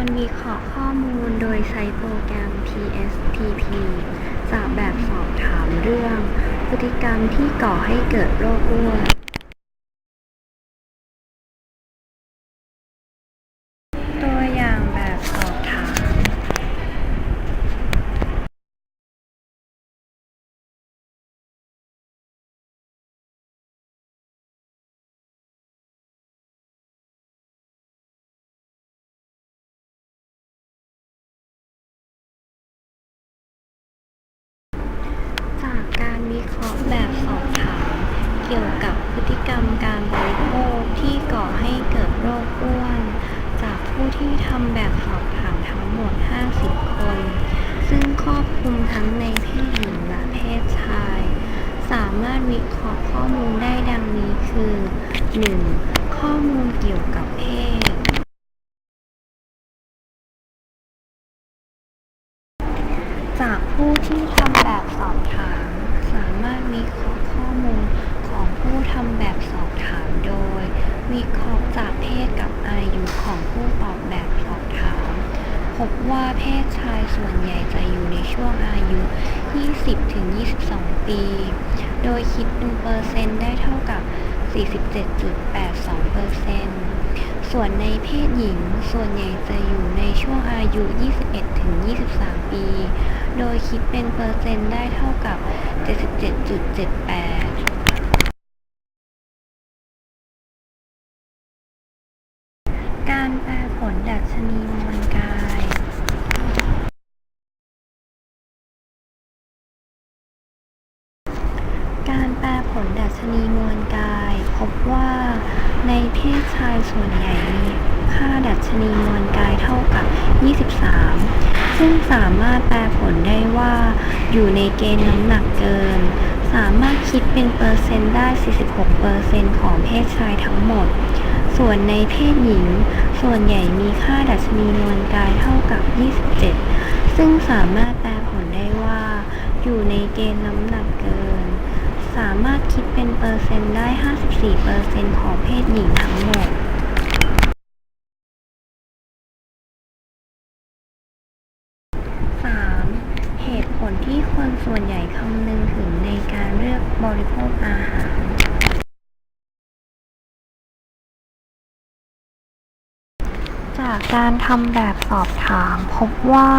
การวิเคราะห์ข้อมูลโดยใช้โปรแกรม P.S.T.P. จากแบบสอบถามเรื่อง พฤติกรรมที่ก่อให้เกิดโรคอ้วน ที่ทำแบบสอบถามทั้งหมด 50 คน ซึ่งครอบคลุมทั้งในเพศหญิงและเพศชาย สามารถวิเคราะห์ข้อมูลได้ดังนี้คือ 1. ข้อมูลเกี่ยวกับเพศ จากผู้ที่ทำแบบสอบถาม สามารถวิเคราะห์ข้อมูลของผู้ทำแบบสอบถามโดยวิเค อายุของผู้ตอบแบบสอบถาม พบว่าเพศชายส่วนใหญ่จะอยู่ในช่วงอายุ 20-22 ปี โดยคิดเป็นเปอร์เซ็นต์ได้เท่ากับ 47.82เปอร์เซ็นต์ส่วนในเพศหญิงส่วนใหญ่จะอยู่ในช่วงอายุ 21-23 ปี โดยคิดเป็นเปอร์เซ็นต์ได้เท่ากับ 77.78 ลผลดัชนีมวลกายการแปลผลดัชนีมวลกาย พบว่าในเพศชายส่วนใหญ่มีค่าดัชนีมวลกายเท่ากับ 23 ซึ่งสามารถแปลผลได้ว่าอยู่ในเกณฑ์น้ำหนักเกิน สามารถคิดเป็นเปอร์เซ็นต์ได้ 46เปอร์เซ็นต์ของเพศชายทั้งหมด ส่วนในเพศหญิง ส่วนใหญ่มีค่าดัชนีมวลกายเท่ากับ 27 ซึ่งสามารถแปลผลได้ว่า อยู่ในเกณฑ์น้ำหนักเกิน สามารถคิดเป็นเปอร์เซ็นต์ได้ 54เปอร์เซ็นต์ของเพศหญิงทั้งหมด 3. เหตุผลที่คนส่วนใหญ่คำนึงถึงในการเลือกบริโภคอาหาร จากการทำแบบสอบถาม พบว่า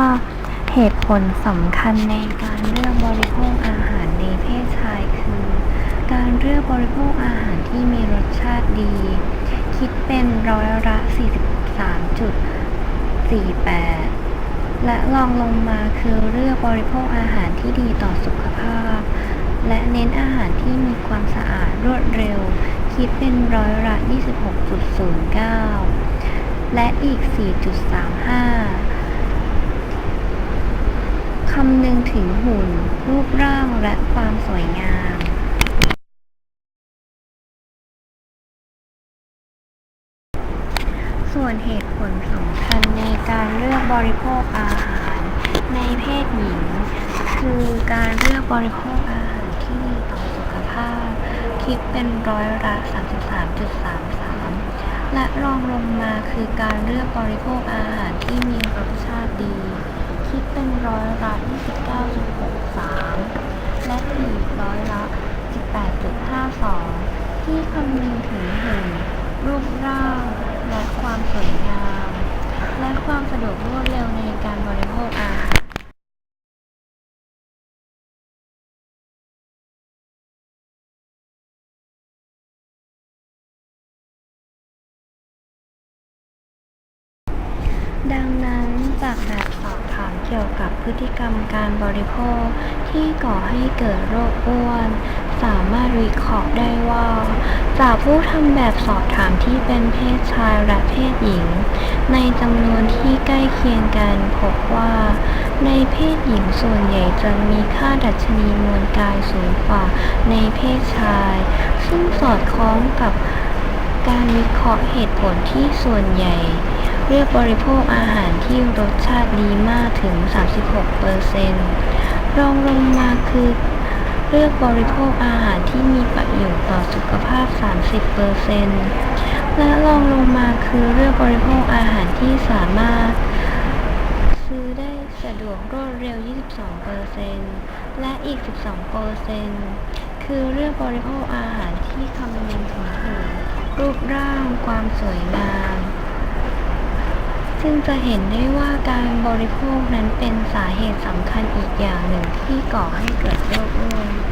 เหตุผลสำคัญในการเลือกบริโภคอาหารในเพศชายคือ การเลือกบริโภคอาหารที่มีรสชาติดี คิดเป็นร้อยละ 43.48 และรองลงมาคือเลือกบริโภคอาหารที่ดีต่อสุขภาพ และเน้นอาหารที่มีความสะอาดรวดเร็ว คิดเป็นร้อยละ 26.09 และอีก 4.35 คำนึงถึงหุ่น รูปร่างและความสวยงามส่วนเหตุผลสำคัญในการเลือกบริโภคอาหาร ในเพศหญิง คือการเลือกบริโภคอาหารที่ดีต่อสุขภาพ คิดเป็นร้อยละ 33.33 และรองลงมาคือการเลือกบริโภคอาหารที่มีรสชาติดี คิดเป็นร้อยละ29.63 และอีกร้อยละ 18.52 ที่คำนึงถึงหุ่นรูปร่าง และความสวยงาม และความสะดวกรวดเร็วในการบริโภคอาหาร ดังนั้นจากแบบสอบถามเกี่ยวกับพฤติกรรมการบริโภคที่ก่อให้เกิดโรคอ้วน สามารถวิเคราะห์ได้ว่า จากผู้ทำแบบสอบถามที่เป็นเพศชายและเพศหญิง ในจำนวนที่ใกล้เคียงกันพบว่า ในเพศหญิงส่วนใหญ่จะมีค่าดัชนีมวลกายสูงกว่าในเพศชาย ซึ่งสอดคล้องกับการวิเคราะห์เหตุผลที่ส่วนใหญ่ เลือกบริโภคอาหารที่รสชาติดีมากถึง 36เปอร์เซนต์รองลงมาคือ เลือกบริโภคอาหารที่มีประโยชน์ต่อสุขภาพ 30เปอร์เซนต์และรองลงมาคือเลือกบริโภคอาหารที่สามารถ ซื้อได้สะดวกรวดเร็ว 22%และอีก 12%คือเลือกบริโภคอาหารที่คำนึงถึงรูปร่างความสวยงาม ซึ่งจะเห็นได้ว่าการบริโภคนั้นเป็นสาเหตุสำคัญอีกอย่างหนึ่งที่ก่อให้เกิดโรคอ้วน